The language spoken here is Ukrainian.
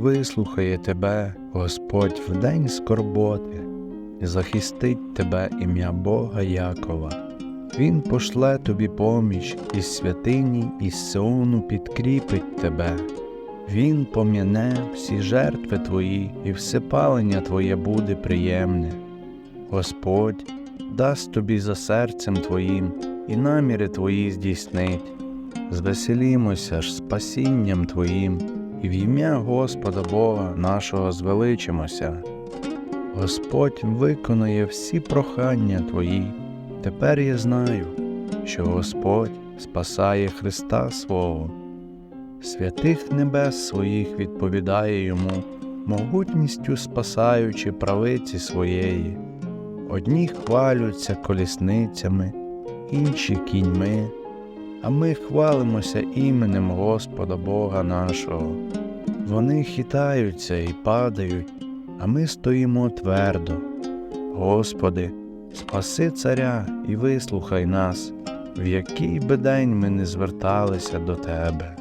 вислухає тебе Господь в день скорботи, і захистить тебе ім'я Бога Якова. Він пошле тобі поміч із святині, із Сиону підкріпить тебе. Він пом'яне всі жертви твої, і всепалення твоє буде приємне. Господь дасть тобі за серцем твоїм, і наміри твої здійснить. Звеселімося ж спасінням Твоїм, і в ім'я Господа Бога нашого звеличимося. Господь виконує всі прохання Твої. Тепер я знаю, що Господь спасає Христа свого. Святих небес своїх відповідає йому, могутністю спасаючи правиці своєї. Одні хвалються колісницями, інші кіньми, а ми хвалимося іменем Господа Бога нашого. Вони хитаються і падають, а ми стоїмо твердо. Господи, спаси царя і вислухай нас, в який би день ми не зверталися до Тебе.